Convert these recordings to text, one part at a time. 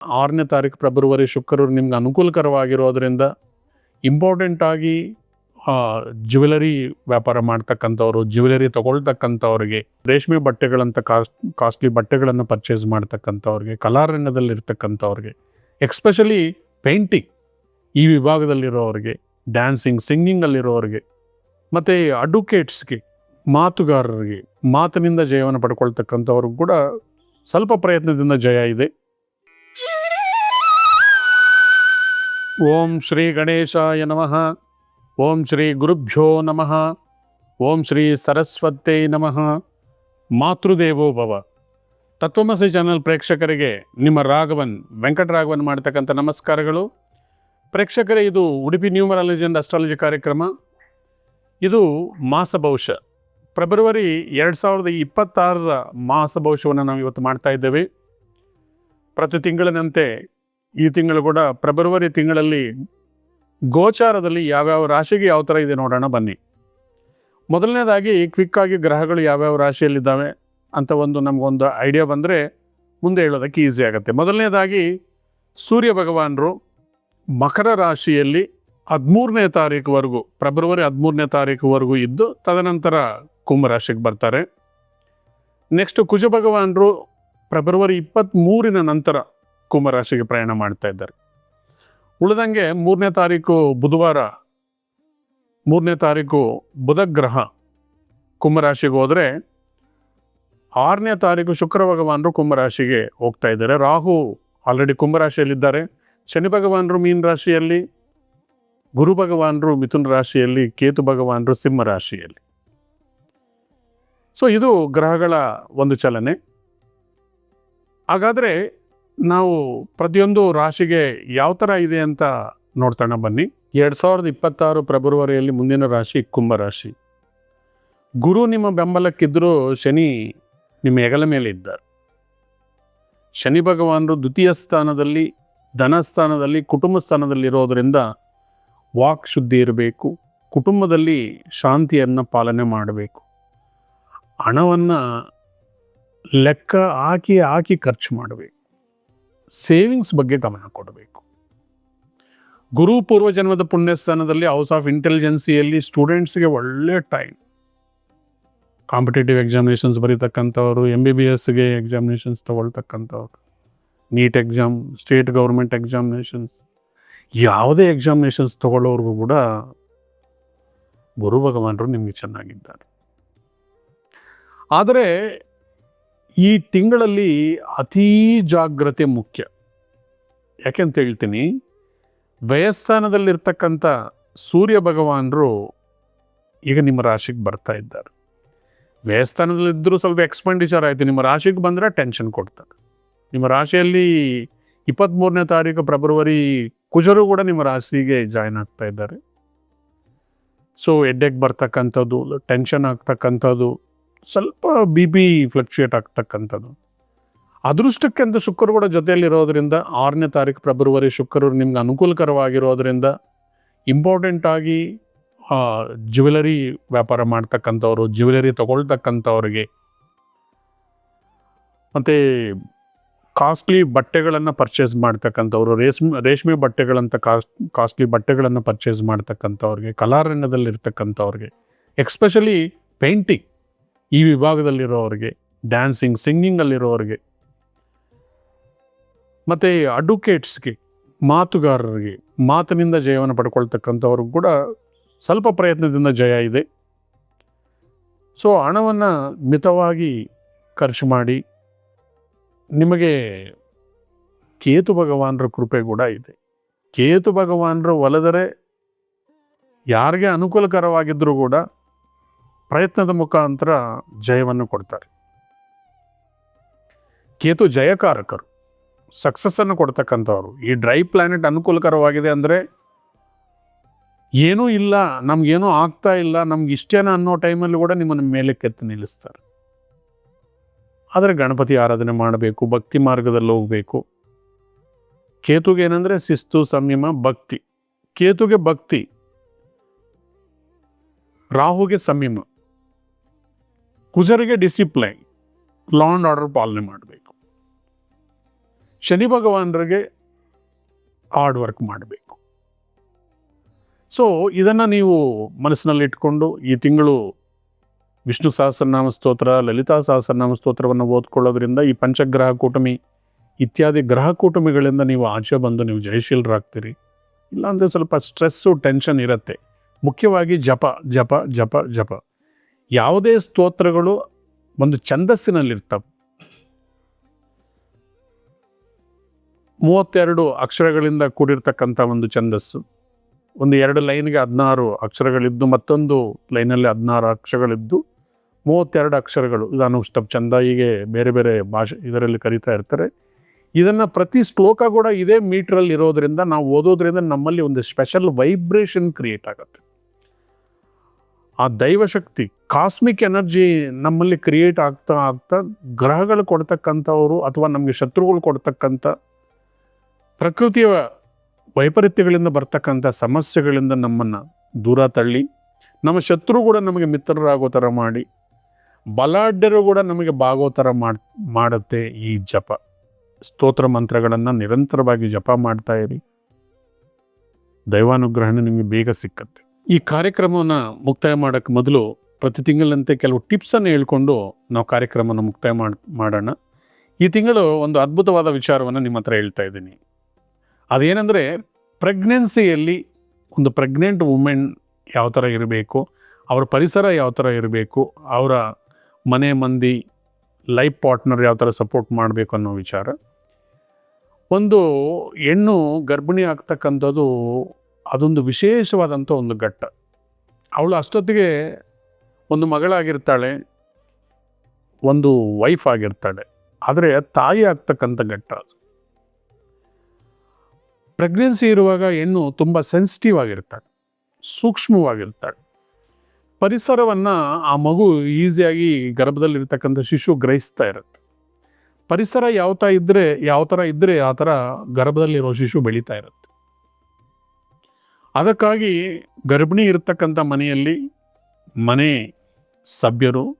ಆರನೇ ತಾರೀಕು ಫೆಬ್ರವರಿ ಶುಕ್ರವಾರ ನಿಮ್ಗೆ ಅನುಕೂಲಕರವಾಗಿರೋದ್ರಿಂದ ಇಂಪಾರ್ಟೆಂಟ್ ಆಗಿ ಜ್ಯುವೆಲರಿ ವ್ಯಾಪಾರ ಮಾಡ್ತಕ್ಕಂಥವ್ರು ಜ್ಯುವೆಲರಿ ತಗೊಳ್ತಕ್ಕಂಥವ್ರಿಗೆ, ರೇಷ್ಮೆ ಬಟ್ಟೆಗಳಂತ ಕಾಸ್ಟ್ ಕಾಸ್ಟ್ಲಿ ಬಟ್ಟೆಗಳನ್ನು ಪರ್ಚೇಸ್ ಮಾಡ್ತಕ್ಕಂಥವ್ರಿಗೆ, ಕಲಾರಂಗದಲ್ಲಿರ್ತಕ್ಕಂಥವ್ರಿಗೆ ಎಕ್ಸ್ಪೆಷಲಿ ಪೇಂಟಿಂಗ್ ಈ ವಿಭಾಗದಲ್ಲಿರೋರಿಗೆ ಡ್ಯಾನ್ಸಿಂಗ್ ಸಿಂಗಿಂಗಲ್ಲಿರೋರಿಗೆ ಮತ್ತು ಅಡ್ವೊಕೇಟ್ಸ್ಗೆ ಮಾತುಗಾರರಿಗೆ, ಮಾತಿನಿಂದ ಜಯವನ್ನು ಪಡ್ಕೊಳ್ತಕ್ಕಂಥವ್ರಿಗೂ ಕೂಡ ಸ್ವಲ್ಪ ಪ್ರಯತ್ನದಿಂದ ಜಯ ಇದೆ. ಓಂ ಶ್ರೀ ಗಣೇಶಾಯ ನಮಃ. ಓಂ ಶ್ರೀ ಗುರುಭ್ಯೋ ನಮಃ. ಓಂ ಶ್ರೀ ಸರಸ್ವತೇ ನಮಃ. ಮಾತೃದೇವೋ ಭವ. ತತ್ವಮಸಿ ಚಾನಲ್ ಪ್ರೇಕ್ಷಕರಿಗೆ ನಿಮ್ಮ ರಾಘವನ್ ವೆಂಕಟರಾಘವನ್ ಮಾಡ್ತಕ್ಕಂಥ ನಮಸ್ಕಾರಗಳು. ಪ್ರೇಕ್ಷಕರೇ, ಇದು ಉಡುಪಿ ನ್ಯೂಮರಾಲಜಿ ಅಂಡ್ ಅಸ್ಟ್ರಾಲಜಿ ಕಾರ್ಯಕ್ರಮ. ಇದು ಮಾಸ ಭವಿಷ್ಯ. ಫೆಬ್ರವರಿ ಎರಡು ಸಾವಿರದ ಇಪ್ಪತ್ತಾರರ ಮಾಸ ಭವಿಷ್ಯವನ್ನು ನಾವು ಇವತ್ತು ಮಾಡ್ತಾ ಇದ್ದೇವೆ. ಪ್ರತಿ ತಿಂಗಳಿನಂತೆ ಈ ತಿಂಗಳು ಕೂಡ ಫೆಬ್ರವರಿ ತಿಂಗಳಲ್ಲಿ ಗೋಚಾರದಲ್ಲಿ ಯಾವ್ಯಾವ ರಾಶಿಗೆ ಯಾವ ಥರ ಇದೆ ನೋಡೋಣ ಬನ್ನಿ. ಮೊದಲನೇದಾಗಿ ಕ್ವಿಕ್ಕಾಗಿ ಗ್ರಹಗಳು ಯಾವ್ಯಾವ ರಾಶಿಯಲ್ಲಿದ್ದಾವೆ ಅಂತ ಒಂದು ನಮಗೊಂದು ಐಡಿಯಾ ಬಂದರೆ ಮುಂದೆ ಹೇಳೋದಕ್ಕೆ ಈಸಿ ಆಗುತ್ತೆ. ಮೊದಲನೇದಾಗಿ ಸೂರ್ಯ ಭಗವಾನರು ಮಕರ ರಾಶಿಯಲ್ಲಿ ಹದಿಮೂರನೇ ತಾರೀಕುವರೆಗೂ ಫೆಬ್ರವರಿ ಹದಿಮೂರನೇ ತಾರೀಕುವರೆಗೂ ಇದ್ದು ತದನಂತರ ಕುಂಭರಾಶಿಗೆ ಬರ್ತಾರೆ. ನೆಕ್ಸ್ಟ್ ಕುಜ ಭಗವಾನರು ಫೆಬ್ರವರಿ ಇಪ್ಪತ್ತ್ಮೂರಿನ ನಂತರ ಕುಂಭರಾಶಿಗೆ ಪ್ರಯಾಣ ಮಾಡ್ತಾ ಇದ್ದಾರೆ. ಉಳಿದಂಗೆ ಮೂರನೇ ತಾರೀಕು ಬುಧವಾರ, ಮೂರನೇ ತಾರೀಕು ಬುಧ ಗ್ರಹ ಕುಂಭರಾಶಿಗೆ ಹೋದರೆ, ಆರನೇ ತಾರೀಕು ಶುಕ್ರ ಭಗವಾನರು ಕುಂಭರಾಶಿಗೆ ಹೋಗ್ತಾ ಇದ್ದಾರೆ. ರಾಹು ಆಲ್ರೆಡಿ ಕುಂಭರಾಶಿಯಲ್ಲಿದ್ದಾರೆ ಶನಿ ಭಗವಾನರು ಮೀನ ರಾಶಿಯಲ್ಲಿ, ಗುರು ಭಗವಾನರು ಮಿಥುನ ರಾಶಿಯಲ್ಲಿ, ಕೇತು ಭಗವಾನರು ಸಿಂಹ ರಾಶಿಯಲ್ಲಿ. ಸೊ ಇದು ಗ್ರಹಗಳ ಒಂದು ಚಲನೆ. ಹಾಗಾದರೆ ನಾವು ಪ್ರತಿಯೊಂದು ರಾಶಿಗೆ ಯಾವ ಥರ ಇದೆ ಅಂತ ನೋಡ್ತಾಣ ಬನ್ನಿ. ಎರಡು ಸಾವಿರದ ಇಪ್ಪತ್ತಾರು ಫೆಬ್ರವರಿಯಲ್ಲಿ ಮುಂದಿನ ರಾಶಿ ಕುಂಭ ರಾಶಿ. ಗುರು ನಿಮ್ಮ ಬೆಂಬಲಕ್ಕಿದ್ದರೂ ಶನಿ ನಿಮ್ಮ ಹೆಗಲ ಮೇಲೆ ಇದ್ದಾರೆ. ಶನಿ ಭಗವಾನರು ದ್ವಿತೀಯ ಸ್ಥಾನದಲ್ಲಿ ಧನಸ್ಥಾನದಲ್ಲಿ ಕುಟುಂಬ ಸ್ಥಾನದಲ್ಲಿ ಇರೋದರಿಂದ ವಾಕ್ ಶುದ್ಧಿ ಇರಬೇಕು. ಕುಟುಂಬದಲ್ಲಿ ಶಾಂತಿಯನ್ನು ಪಾಲನೆ ಮಾಡಬೇಕು. ಹಣವನ್ನು ಲೆಕ್ಕ ಹಾಕಿ ಹಾಕಿ ಖರ್ಚು ಮಾಡಬೇಕು. ಸೇವಿಂಗ್ಸ್ ಬಗ್ಗೆ ಗಮನ ಕೊಡಬೇಕು. ಗುರು ಪೂರ್ವಜನ್ಮದ ಪುಣ್ಯಸ್ಥಾನದಲ್ಲಿ ಹೌಸ್ ಆಫ್ ಇಂಟೆಲಿಜೆನ್ಸಿಯಲ್ಲಿ ಸ್ಟೂಡೆಂಟ್ಸ್ಗೆ ಒಳ್ಳೆ ಟೈಮ್ ಕಾಂಪಿಟೇಟಿವ್ ಎಕ್ಸಾಮಿನೇಷನ್ಸ್ ಬರೀತಕ್ಕಂಥವ್ರು ಎಂ ಬಿ ಬಿ ಎಸ್ಗೆ examinations ತೊಗೊಳ್ತಕ್ಕಂಥವ್ರು. NEET exam state government examinations ಯಾವುದೇ ಎಕ್ಸಾಮಿನೇಷನ್ಸ್ ತಗೊಳ್ಳೋರ್ಗೂ ಕೂಡ ಗುರು ಭಗವಾನರು ನಿಮಗೆ ಚೆನ್ನಾಗಿದ್ದಾರೆ. ಆದರೆ ಈ ತಿಂಗಳಲ್ಲಿ ಅತೀ ಜಾಗ್ರತೆ ಮುಖ್ಯ. ಯಾಕೆಂತ ಹೇಳ್ತೀನಿ, ವಯಸ್ಸಾನದಲ್ಲಿರ್ತಕ್ಕಂಥ ಸೂರ್ಯ ಭಗವಾನರು ಈಗ ನಿಮ್ಮ ರಾಶಿಗೆ ಬರ್ತಾ ಇದ್ದಾರೆ. ವ್ಯಯಸ್ಥಾನದಲ್ಲಿದ್ದರೂ ಸ್ವಲ್ಪ ಎಕ್ಸ್ಪೆಂಡಿಚರ್ ಆಯಿತು, ನಿಮ್ಮ ರಾಶಿಗೆ ಬಂದರೆ ಟೆನ್ಷನ್ ಕೊಡ್ತದೆ. ನಿಮ್ಮ ರಾಶಿಯಲ್ಲಿ ಇಪ್ಪತ್ತ್ಮೂರನೇ ತಾರೀಕು ಫೆಬ್ರವರಿ ಕುಜರು ಕೂಡ ನಿಮ್ಮ ರಾಶಿಗೆ ಜಾಯ್ನ್ ಆಗ್ತಾ ಇದ್ದಾರೆ. ಸೊ ಎಡ್ಡೆಗೆ ಬರ್ತಕ್ಕಂಥದ್ದು ಟೆನ್ಷನ್ ಆಗ್ತಕ್ಕಂಥದ್ದು ಸ್ವಲ್ಪ ಬಿ ಪಿ ಫ್ಲಕ್ಚುಯೇಟ್ ಆಗ್ತಕ್ಕಂಥದ್ದು. ಅದೃಷ್ಟಕ್ಕೆ ಅಂತ ಶುಕ್ರರು ಕೂಡ ಜೊತೆಯಲ್ಲಿರೋದ್ರಿಂದ ಆರನೇ ತಾರೀಕು ಫೆಬ್ರವರಿ ಶುಕ್ರರು ನಿಮ್ಗೆ ಅನುಕೂಲಕರವಾಗಿರೋದ್ರಿಂದ ಇಂಪಾರ್ಟೆಂಟ್ ಆಗಿ ಜ್ಯುವೆಲರಿ ವ್ಯಾಪಾರ ಮಾಡ್ತಕ್ಕಂಥವ್ರು ಜ್ಯುವೆಲರಿ ತಗೊಳ್ತಕ್ಕಂಥವ್ರಿಗೆ ಮತ್ತು ಕಾಸ್ಟ್ಲಿ ಬಟ್ಟೆಗಳನ್ನು ಪರ್ಚೇಸ್ ಮಾಡ್ತಕ್ಕಂಥವ್ರು, ರೇಷ್ಮೆ ರೇಷ್ಮೆ ಬಟ್ಟೆಗಳಂತ ಕಾಸ್ಟ್ ಕಾಸ್ಟ್ಲಿ ಬಟ್ಟೆಗಳನ್ನು ಪರ್ಚೇಸ್ ಮಾಡ್ತಕ್ಕಂಥವ್ರಿಗೆ ಕಲಾರಂಗದಲ್ಲಿ ಇರ್ತಕ್ಕಂಥವ್ರಿಗೆ ಎಕ್ಸ್ಪೆಷಲಿ ಪೇಂಟಿಂಗ್ ಈ ವಿಭಾಗದಲ್ಲಿರೋರಿಗೆ ಡ್ಯಾನ್ಸಿಂಗ್ ಸಿಂಗಿಂಗಲ್ಲಿರೋರಿಗೆ ಮತ್ತು ಅಡ್ವೊಕೇಟ್ಸ್ಗೆ ಮಾತುಗಾರರಿಗೆ, ಮಾತಿನಿಂದ ಜಯವನ್ನು ಪಡ್ಕೊಳ್ತಕ್ಕಂಥವ್ರಿಗೂ ಕೂಡ ಸ್ವಲ್ಪ ಪ್ರಯತ್ನದಿಂದ ಜಯ ಇದೆ. ಸೊ ಹಣವನ್ನು ಮಿತವಾಗಿ ಖರ್ಚು ಮಾಡಿ, ನಿಮಗೆ ಕೇತು ಭಗವಾನರ ಕೃಪೆ ಕೂಡ ಇದೆ. ಕೇತು ಭಗವಾನರು ಒಲೆದರೆ ಯಾರಿಗೆ ಅನುಕೂಲಕರವಾಗಿದ್ದರೂ ಕೂಡ ಪ್ರಯತ್ನದ ಮುಖಾಂತರ ಜಯವನ್ನು ಕೊಡ್ತಾರೆ. ಕೇತು ಜಯಕಾರಕರು. ಸಕ್ಸಸ್ಸನ್ನು ಕೊಡ್ತಕ್ಕಂಥವ್ರು. ಈ ಡ್ರೈ ಪ್ಲ್ಯಾನೆಟ್ ಅನುಕೂಲಕರವಾಗಿದೆ ಅಂದರೆ ಏನೂ ಇಲ್ಲ, ನಮಗೇನೂ ಆಗ್ತಾ ಇಲ್ಲ, ನಮ್ಗೆ ಇಷ್ಟೇನ ಅನ್ನೋ ಟೈಮಲ್ಲಿ ಕೂಡ ನಿಮ್ಮನ್ನು ಮೇಲೆ ಕೆತ್ತು ನಿಲ್ಲಿಸ್ತಾರೆ. ಆದರೆ ಗಣಪತಿ ಆರಾಧನೆ ಮಾಡಬೇಕು, ಭಕ್ತಿ ಮಾರ್ಗದಲ್ಲಿ ಹೋಗಬೇಕು. ಕೇತುಗೆ ಏನಂದರೆ ಶಿಸ್ತು, ಸಂಯಮ, ಭಕ್ತಿ. ಕೇತುಗೆ ಭಕ್ತಿ. ರಾಹುಗೆ ಸಂಯಮ. ಕುಜರಿಗೆ ಡಿಸಿಪ್ಲೈನ್ ಲಾ ಅಂಡ್ ಆರ್ಡರ್ ಪಾಲನೆ ಮಾಡಬೇಕು. ಶನಿ ಭಗವಾನರಿಗೆ ಹಾರ್ಡ್ ವರ್ಕ್ ಮಾಡಬೇಕು. ಸೊ ಇದನ್ನು ನೀವು ಮನಸ್ಸಿನಲ್ಲಿ ಇಟ್ಕೊಂಡು ಈ ತಿಂಗಳು ವಿಷ್ಣು ಸಹಸ್ರನಾಮ ಸ್ತೋತ್ರ, ಲಲಿತಾ ಸಹಸ್ರನಾಮ ಸ್ತೋತ್ರವನ್ನು ಓದ್ಕೊಳ್ಳೋದ್ರಿಂದ ಈ ಪಂಚಗ್ರಹ ಕೂಟಮಿ ಇತ್ಯಾದಿ ಗ್ರಹ ಕೂಟಮಿಗಳಿಂದ ನೀವು ಆಚೆ ಬಂದು ನೀವು ಜಯಶೀಲರಾಗ್ತೀರಿ. ಇಲ್ಲಾಂದರೆ ಸ್ವಲ್ಪ ಸ್ಟ್ರೆಸ್ಸು ಟೆನ್ಷನ್ ಇರುತ್ತೆ. ಮುಖ್ಯವಾಗಿ ಜಪ ಜಪ ಜಪ ಜಪ. ಯಾವುದೇ ಸ್ತೋತ್ರಗಳು ಒಂದು ಛಂದಸ್ಸಿನಲ್ಲಿರ್ತವೆ. ಮೂವತ್ತೆರಡು ಅಕ್ಷರಗಳಿಂದ ಕೂಡಿರ್ತಕ್ಕಂಥ ಒಂದು ಛಂದಸ್ಸು. ಒಂದು ಎರಡು ಲೈನ್ಗೆ ಹದಿನಾರು ಅಕ್ಷರಗಳಿದ್ದು, ಮತ್ತೊಂದು ಲೈನಲ್ಲಿ ಹದಿನಾರು ಅಕ್ಷರಗಳಿದ್ದು, ಮೂವತ್ತೆರಡು ಅಕ್ಷರಗಳು. ಇದು ಸ್ಟಪ್ ಚಂದ ಹೀಗೆ ಬೇರೆ ಬೇರೆ ಭಾಷೆ ಇದರಲ್ಲಿ ಕರೀತಾ ಇರ್ತಾರೆ. ಇದನ್ನು ಪ್ರತಿ ಶ್ಲೋಕ ಕೂಡ ಇದೇ ಮೀಟ್ರಲ್ಲಿ ಇರೋದರಿಂದ, ನಾವು ಓದೋದ್ರಿಂದ ನಮ್ಮಲ್ಲಿ ಒಂದು ಸ್ಪೆಷಲ್ ವೈಬ್ರೇಷನ್ ಕ್ರಿಯೇಟ್ ಆಗುತ್ತೆ. ಆ ದೈವಶಕ್ತಿ ಕಾಸ್ಮಿಕ್ ಎನರ್ಜಿ ನಮ್ಮಲ್ಲಿ ಕ್ರಿಯೇಟ್ ಆಗ್ತಾ ಆಗ್ತಾ ಗ್ರಹಗಳು ಕೊಡ್ತಕ್ಕಂಥವ್ರು ಅಥವಾ ನಮಗೆ ಶತ್ರುಗಳು ಕೊಡ್ತಕ್ಕಂಥ ಪ್ರಕೃತಿಯ ವೈಪರೀತ್ಯಗಳಿಂದ ಬರ್ತಕ್ಕಂಥ ಸಮಸ್ಯೆಗಳಿಂದ ನಮ್ಮನ್ನು ದೂರ ತಳ್ಳಿ, ನಮ್ಮ ಶತ್ರು ಕೂಡ ನಮಗೆ ಮಿತ್ರರಾಗೋ ಥರ ಮಾಡಿ, ಬಲಾಢ್ಯರು ಕೂಡ ನಮಗೆ ಬಾಗೋ ಥರ ಮಾಡ್, ಮಾಡುತ್ತೆ ಈ ಜಪ. ಸ್ತೋತ್ರ ಮಂತ್ರಗಳನ್ನು ನಿರಂತರವಾಗಿ ಜಪ ಮಾಡ್ತಾ ಇರಿ. ದೈವಾನುಗ್ರಹಣ ನಿಮಗೆ ಬೇಗ ಸಿಕ್ಕತ್ತೆ. ಈ ಕಾರ್ಯಕ್ರಮವನ್ನು ಮುಕ್ತಾಯ ಮಾಡೋಕ್ಕೆ ಮೊದಲು ಪ್ರತಿ ತಿಂಗಳಂತೆ ಕೆಲವು ಟಿಪ್ಸನ್ನು ಹೇಳ್ಕೊಂಡು ನಾವು ಕಾರ್ಯಕ್ರಮವನ್ನು ಮುಕ್ತಾಯ ಮಾಡ್, ಮಾಡೋಣ. ಈ ತಿಂಗಳು ಒಂದು ಅದ್ಭುತವಾದ ವಿಚಾರವನ್ನು ನಿಮ್ಮ ಹತ್ರ ಹೇಳ್ತಾ ಇದ್ದೀನಿ. ಅದೇನೆಂದರೆ ಪ್ರೆಗ್ನೆನ್ಸಿಯಲ್ಲಿ ಒಂದು ಪ್ರೆಗ್ನೆಂಟ್ ವುಮೆನ್ ಯಾವ ಥರ ಇರಬೇಕು, ಅವರ ಪರಿಸರ ಯಾವ ಥರ ಇರಬೇಕು, ಅವರ ಮನೆ ಮಂದಿ ಲೈಫ್ ಪಾರ್ಟ್ನರ್ ಯಾವ ಥರ ಸಪೋರ್ಟ್ ಮಾಡಬೇಕು ಅನ್ನೋ ವಿಚಾರ. ಒಂದು ಹೆಣ್ಣು ಗರ್ಭಿಣಿ ಆಗ್ತಕ್ಕಂಥದ್ದು ಅದೊಂದು ವಿಶೇಷವಾದಂಥ ಒಂದು ಘಟ್ಟ. ಅವಳು ಅಷ್ಟೊತ್ತಿಗೆ ಒಂದು ಮಗಳಾಗಿರ್ತಾಳೆ, ಒಂದು ವೈಫ್ ಆಗಿರ್ತಾಳೆ. ಆದರೆ ತಾಯಿ ಆಗ್ತಕ್ಕಂಥ ಘಟ್ಟ ಅದು. ಪ್ರೆಗ್ನೆನ್ಸಿ ಇರುವಾಗ ಹೆಣ್ಣು ತುಂಬ ಸೆನ್ಸಿಟಿವ್ ಆಗಿರ್ತಾಳೆ, ಸೂಕ್ಷ್ಮವಾಗಿರ್ತಾಳೆ. ಪರಿಸರವನ್ನು ಆ ಮಗು ಈಸಿಯಾಗಿ ಗರ್ಭದಲ್ಲಿರ್ತಕ್ಕಂಥ ಶಿಶು ಗ್ರಹಿಸ್ತಾ ಇರುತ್ತೆ. ಪರಿಸರ ಯಾವ ಥರ ಇದ್ದರೆ ಯಾವ ಥರ ಇದ್ದರೆ ಆ ಥರ ಗರ್ಭದಲ್ಲಿರೋ ಶಿಶು ಬೆಳೀತಾ ಇರುತ್ತೆ. ಅದಕ್ಕಾಗಿ ಗರ್ಭಿಣಿ ಇರತಕ್ಕಂಥ ಮನೆಯಲ್ಲಿ ಮನೆ ಸಭ್ಯರು,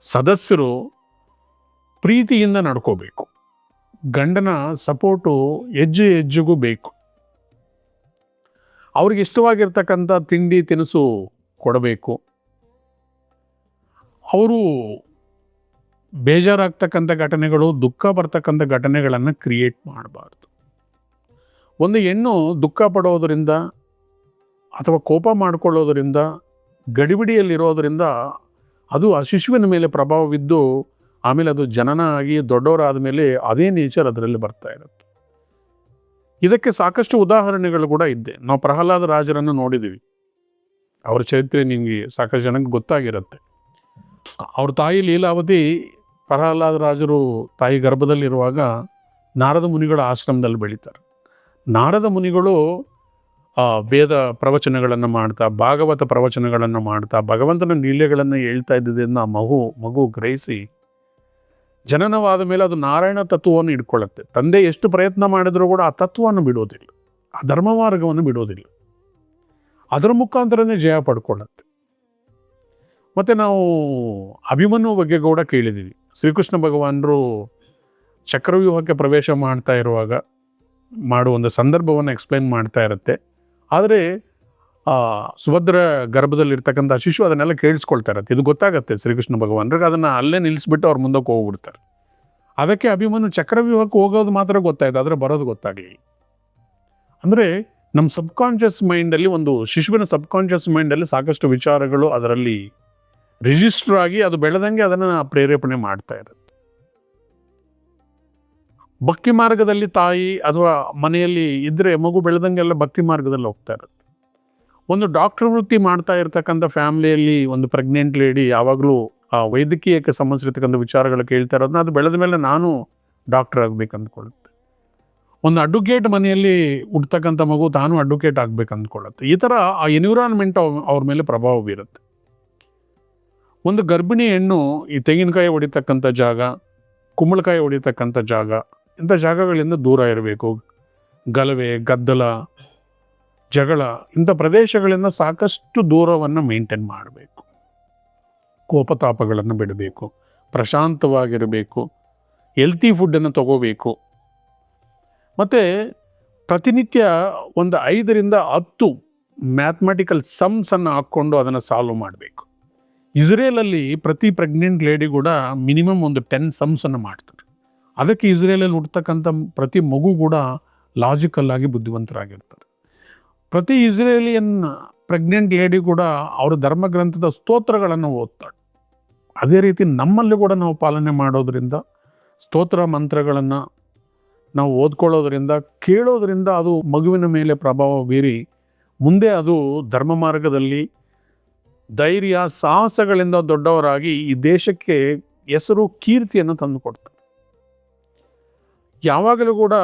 ಸದಸ್ಯರು ಪ್ರೀತಿಯಿಂದ ನಡ್ಕೋಬೇಕು. ಗಂಡನ ಸಪೋರ್ಟು ಹೆಜ್ಜೆ ಹೆಜ್ಜೆಗೂ ಬೇಕು. ಅವ್ರಿಗೆ ಇಷ್ಟವಾಗಿರ್ತಕ್ಕಂಥ ತಿಂಡಿ, ತಿನಿಸು ಕೊಡಬೇಕು. ಅವರು ಬೇಜಾರಾಗ್ತಕ್ಕಂಥ ಘಟನೆಗಳು, ದುಃಖ ಬರ್ತಕ್ಕಂಥ ಘಟನೆಗಳನ್ನು ಕ್ರಿಯೇಟ್ ಮಾಡಬಾರ್ದು. ಒಂದು ಹೆಣ್ಣು ದುಃಖ ಪಡೋದರಿಂದ ಅಥವಾ ಕೋಪ ಮಾಡಿಕೊಳ್ಳೋದರಿಂದ, ಗಡಿಬಿಡಿಯಲ್ಲಿರೋದರಿಂದ ಅದು ಆ ಶಿಶುವಿನ ಮೇಲೆ ಪ್ರಭಾವ ಬಿದ್ದು ಆಮೇಲೆ ಅದು ಜನನ ಆಗಿ ದೊಡ್ಡವರಾದ ಮೇಲೆ ಅದೇ ನೇಚರ್ ಅದರಲ್ಲಿ ಬರ್ತಾ ಇರುತ್ತೆ. ಇದಕ್ಕೆ ಸಾಕಷ್ಟು ಉದಾಹರಣೆಗಳು ಕೂಡ ಇದ್ದೆ. ನಾವು ಪ್ರಹ್ಲಾದ ರಾಜರನ್ನು ನೋಡಿದ್ದೀವಿ ಅವರ ಚರಿತ್ರೆ ನಿಮಗೆ ಸಾಕಷ್ಟು ಜನಕ್ಕೆ ಗೊತ್ತಾಗಿರುತ್ತೆ. ಅವ್ರ ತಾಯಿ ಲೀಲಾವತಿ ಪ್ರಹ್ಲಾದ ರಾಜರು ತಾಯಿ ಗರ್ಭದಲ್ಲಿರುವಾಗ ನಾರದ ಮುನಿಗಳ ಆಶ್ರಮದಲ್ಲಿ ಬೆಳೀತಾರೆ. ನಾರದ ಮುನಿಗಳು ವೇದ ಪ್ರವಚನಗಳನ್ನು ಮಾಡ್ತಾ, ಭಾಗವತ ಪ್ರವಚನಗಳನ್ನು ಮಾಡ್ತಾ, ಭಗವಂತನ ಲೀಲೆಗಳನ್ನು ಹೇಳ್ತಾ ಇದ್ದಿದ್ದನ್ನು ಆ ಮಗು ಮಗು ಗ್ರಹಿಸಿ, ಜನನವಾದ ಮೇಲೆ ಅದು ನಾರಾಯಣ ತತ್ವವನ್ನು ಇಟ್ಕೊಳ್ಳುತ್ತೆ ತಂದೆ ಎಷ್ಟು ಪ್ರಯತ್ನ ಮಾಡಿದರೂ ಕೂಡ ಆ ತತ್ವವನ್ನು ಬಿಡೋದಿಲ್ಲ. ಆ ಧರ್ಮ ಮಾರ್ಗವನ್ನು ಬಿಡೋದಿಲ್ಲ. ಅದರ ಮುಖಾಂತರನೇ ಜಯ ಪಡ್ಕೊಳ್ಳುತ್ತೆ. ಮತ್ತು ನಾವು ಅಭಿಮನ್ಯು ಬಗ್ಗೆ ಕೂಡ ಕೇಳಿದ್ದೀವಿ. ಶ್ರೀಕೃಷ್ಣ ಭಗವಾನರು ಚಕ್ರವ್ಯೂಹಕ್ಕೆ ಪ್ರವೇಶ ಮಾಡ್ತಾ ಇರುವಾಗ ಮಾಡುವ ಒಂದು ಸಂದರ್ಭವನ್ನು ಎಕ್ಸ್ಪ್ಲೈನ್ ಮಾಡ್ತಾ ಇರುತ್ತೆ. ಆದರೆ ಸುಭದ್ರ ಗರ್ಭದಲ್ಲಿರ್ತಕ್ಕಂಥ ಶಿಶು ಅದನ್ನೆಲ್ಲ ಕೇಳಿಸ್ಕೊಳ್ತಾ ಇರತ್ತೆ. ಇದು ಗೊತ್ತಾಗತ್ತೆ ಶ್ರೀಕೃಷ್ಣ ಭಗವಾನ್ರಿಗೆ ಅದನ್ನು ಅಲ್ಲೇ ನಿಲ್ಲಿಸ್ಬಿಟ್ಟು ಅವ್ರ ಮುಂದಕ್ಕೆ ಹೋಗ್ಬಿಡ್ತಾರೆ. ಅದಕ್ಕೆ ಅಭಿಮನ್ಯು ಚಕ್ರವ್ಯೂಹಕ್ಕೆ ಹೋಗೋದು ಮಾತ್ರ ಗೊತ್ತಾಯ್ತು, ಆದರೆ ಬರೋದು ಗೊತ್ತಾಗಲಿಲ್ಲ. ಅಂದರೆ ನಮ್ಮ ಸಬ್ಕಾನ್ಷಿಯಸ್ ಮೈಂಡಲ್ಲಿ ಒಂದು ಶಿಶುವಿನ ಸಬ್ಕಾನ್ಷಿಯಸ್ ಮೈಂಡಲ್ಲಿ ಸಾಕಷ್ಟು ವಿಚಾರಗಳು ಅದರಲ್ಲಿ ರಿಜಿಸ್ಟರ್ ಆಗಿ ಅದು ಬೆಳೆದಂಗೆ ಅದನ್ನು ಪ್ರೇರೇಪಣೆ ಮಾಡ್ತಾ ಇರುತ್ತೆ. ಭಕ್ತಿ ಮಾರ್ಗದಲ್ಲಿ ತಾಯಿ ಅಥವಾ ಮನೆಯಲ್ಲಿ ಇದ್ದರೆ ಮಗು ಬೆಳೆದಂಗೆಲ್ಲ ಭಕ್ತಿ ಮಾರ್ಗದಲ್ಲಿ ಹೋಗ್ತಾ ಇರುತ್ತೆ. ಒಂದು ಡಾಕ್ಟರ್ ವೃತ್ತಿ ಮಾಡ್ತಾ ಇರ್ತಕ್ಕಂಥ ಫ್ಯಾಮಿಲಿಯಲ್ಲಿ ಒಂದು ಪ್ರೆಗ್ನೆಂಟ್ ಲೇಡಿ ಯಾವಾಗಲೂ ಆ ವೈದ್ಯಕೀಯಕ್ಕೆ ಸಂಬಂಧಿಸಿರ್ತಕ್ಕಂಥ ವಿಚಾರಗಳು ಕೇಳ್ತಾ ಇರೋದನ್ನ ಅದು ಬೆಳೆದ ಮೇಲೆ ನಾನು ಡಾಕ್ಟರ್ ಆಗ್ಬೇಕು ಅಂದ್ಕೊಳ್ಳುತ್ತೆ ಒಂದು ಅಡ್ವೊಕೇಟ್ ಮನೆಯಲ್ಲಿ ಹುಡ್ತಕ್ಕಂಥ ಮಗು ತಾನು ಅಡ್ವೊಕೇಟ್ ಆಗ್ಬೇಕು ಅಂದ್ಕೊಳ್ಳುತ್ತೆ ಈ ಥರ ಆ ಎನ್ವಿರಾನ್ಮೆಂಟ್ ಅವ್ರ ಮೇಲೆ ಪ್ರಭಾವ ಬೀರುತ್ತೆ. ಒಂದು ಗರ್ಭಿಣಿ ಹೆಣ್ಣು ಈ ತೆಂಗಿನಕಾಯಿ ಹೊಡಿತಕ್ಕಂಥ ಜಾಗ, ಕುಂಬಳಕಾಯಿ ಹೊಡಿತಕ್ಕಂಥ ಜಾಗ ಇಂಥ ಜಾಗಗಳಿಂದ ದೂರ ಇರಬೇಕು. ಗಲವೆ ಗದ್ದಲ, ಜಗಳ, ಇಂಥ ಪ್ರದೇಶಗಳಿಂದ ಸಾಕಷ್ಟು ದೂರವನ್ನು ಮೇಂಟೈನ್ ಮಾಡಬೇಕು. ಕೋಪತಾಪಗಳನ್ನು ಬಿಡಬೇಕು. ಪ್ರಶಾಂತವಾಗಿರಬೇಕು. ಹೆಲ್ತಿ ಫುಡ್ಡನ್ನು ತಗೋಬೇಕು. ಮತ್ತು ಪ್ರತಿನಿತ್ಯ ಒಂದು ಐದರಿಂದ ಹತ್ತು ಮ್ಯಾಥಮೆಟಿಕಲ್ ಸಮ್ಸನ್ನು ಹಾಕ್ಕೊಂಡು ಅದನ್ನು ಸಾಲ್ವ್ ಮಾಡಬೇಕು. ಇಸ್ರೇಲಲ್ಲಿ ಪ್ರತಿ ಪ್ರೆಗ್ನೆಂಟ್ ಲೇಡಿ ಕೂಡ ಮಿನಿಮಮ್ ಒಂದು ಟೆನ್ ಸಮ್ಸನ್ನು ಮಾಡ್ತಾರೆ. ಅದಕ್ಕೆ ಇಸ್ರೇಲಲ್ಲಿ ಹುಡ್ತಕ್ಕಂಥ ಪ್ರತಿ ಮಗು ಕೂಡ ಲಾಜಿಕಲ್ ಆಗಿ ಬುದ್ಧಿವಂತರಾಗಿರ್ತಾರೆ. ಪ್ರತಿ ಇಸ್ರೇಲಿಯನ್ ಪ್ರೆಗ್ನೆಂಟ್ ಲೇಡಿ ಕೂಡ ಅವರ ಧರ್ಮಗ್ರಂಥದ ಸ್ತೋತ್ರಗಳನ್ನು ಓದ್ತಾಳೆ. ಅದೇ ರೀತಿ ನಮ್ಮಲ್ಲಿ ಕೂಡ ನಾವು ಪಾಲನೆ ಮಾಡೋದ್ರಿಂದ, ಸ್ತೋತ್ರ ಮಂತ್ರಗಳನ್ನು ನಾವು ಓದ್ಕೊಳ್ಳೋದ್ರಿಂದ, ಕೇಳೋದ್ರಿಂದ ಅದು ಮಗುವಿನ ಮೇಲೆ ಪ್ರಭಾವ ಬೀರಿ, ಮುಂದೆ ಅದು ಧರ್ಮ ಮಾರ್ಗದಲ್ಲಿ ಧೈರ್ಯ, ಸಾಹಸಗಳಿಂದ ದೊಡ್ಡವರಾಗಿ ಈ ದೇಶಕ್ಕೆ ಹೆಸರು, ಕೀರ್ತಿಯನ್ನು ತಂದುಕೊಡ್ತಾರೆ ಯಾವಾಗಲೂ ಕೂಡ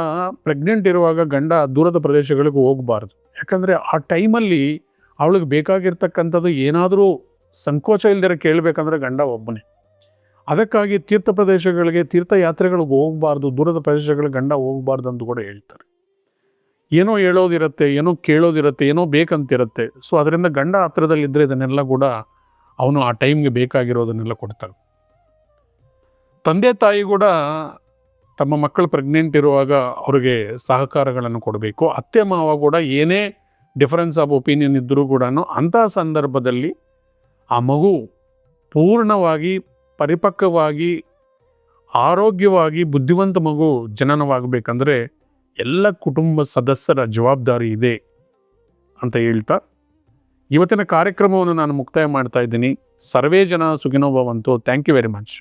ಪ್ರೆಗ್ನೆಂಟ್ ಇರುವಾಗ ಗಂಡ ದೂರದ ಪ್ರದೇಶಗಳಿಗೆ ಹೋಗಬಾರ್ದು. ಯಾಕಂದರೆ ಆ ಟೈಮಲ್ಲಿ ಅವಳಿಗೆ ಬೇಕಾಗಿರ್ತಕ್ಕಂಥದ್ದು ಏನಾದರೂ ಸಂಕೋಚ ಇಲ್ದಿರ ಕೇಳಬೇಕಂದ್ರೆ ಗಂಡ ಒಬ್ಬನೇ. ಅದಕ್ಕಾಗಿ ತೀರ್ಥ ಪ್ರದೇಶಗಳಿಗೆ, ತೀರ್ಥಯಾತ್ರೆಗಳಿಗೆ ಹೋಗಬಾರ್ದು, ದೂರದ ಪ್ರದೇಶಗಳಿಗೆ ಗಂಡ ಹೋಗಬಾರ್ದು ಅಂತ ಕೂಡ ಹೇಳ್ತಾರೆ. ಏನೋ ಹೇಳೋದಿರುತ್ತೆ, ಏನೋ ಕೇಳೋದಿರುತ್ತೆ, ಏನೋ ಬೇಕಂತಿರುತ್ತೆ. ಸೊ ಅದರಿಂದ ಗಂಡ ಹತ್ರದಲ್ಲಿದ್ದರೆ ಇದನ್ನೆಲ್ಲ ಕೂಡ ಅವನು ಆ ಟೈಮ್ಗೆ ಬೇಕಾಗಿರೋದನ್ನೆಲ್ಲ ಕೊಡ್ತಾರೆ ತಂದೆ ತಾಯಿ ಕೂಡ ತಮ್ಮ ಮಕ್ಕಳು ಪ್ರೆಗ್ನೆಂಟ್ ಇರುವಾಗ ಅವರಿಗೆ ಸಹಕಾರಗಳನ್ನು ಕೊಡಬೇಕು. ಅತ್ತೆ, ಮಾವ ಕೂಡ ಏನೇ ಡಿಫರೆನ್ಸ್ ಆಫ್ ಒಪಿನಿಯನ್ ಇದ್ದರೂ ಕೂಡ ಅಂತಹ ಸಂದರ್ಭದಲ್ಲಿ ಆ ಮಗು ಪೂರ್ಣವಾಗಿ ಪರಿಪಕ್ವವಾಗಿ, ಆರೋಗ್ಯವಾಗಿ ಬುದ್ಧಿವಂತ ಮಗು ಜನನವಾಗಬೇಕಂದ್ರೆ ಎಲ್ಲ ಕುಟುಂಬ ಸದಸ್ಯರ ಜವಾಬ್ದಾರಿ ಇದೆ ಅಂತ ಹೇಳ್ತಾ, ಇವತ್ತಿನ ಕಾರ್ಯಕ್ರಮವನ್ನು ನಾನು ಮುಕ್ತಾಯ ಮಾಡ್ತಾ ಇದ್ದೀನಿ. ಸರ್ವೇ ಜನ ಸುಖಿನೋಭವಂತು. Thank you very much